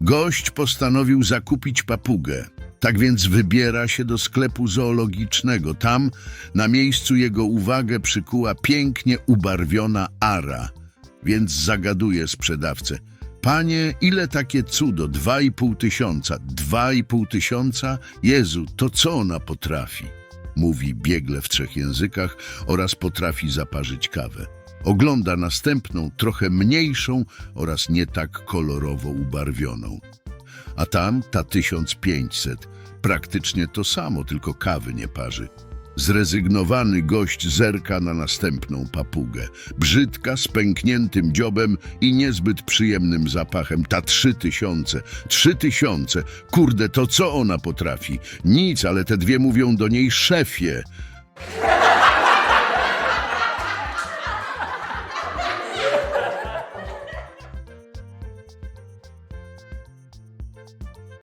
Gość postanowił zakupić papugę. Tak więc wybiera się do sklepu zoologicznego. Tam na miejscu jego uwagę przykuła pięknie ubarwiona ara. Więc zagaduje sprzedawcę. Panie, ile takie cudo? Dwa i pół tysiąca. Dwa i pół tysiąca? Jezu, to co ona potrafi? Mówi biegle w trzech językach oraz potrafi zaparzyć kawę. Ogląda następną, trochę mniejszą oraz nie tak kolorowo ubarwioną. A tam ta 1500. Praktycznie to samo, tylko kawy nie parzy. Zrezygnowany gość zerka na następną papugę. Brzydka, z pękniętym dziobem i niezbyt przyjemnym zapachem. Ta trzy tysiące. Trzy tysiące. Kurde, to co ona potrafi? Nic, ale te dwie mówią do niej szefie.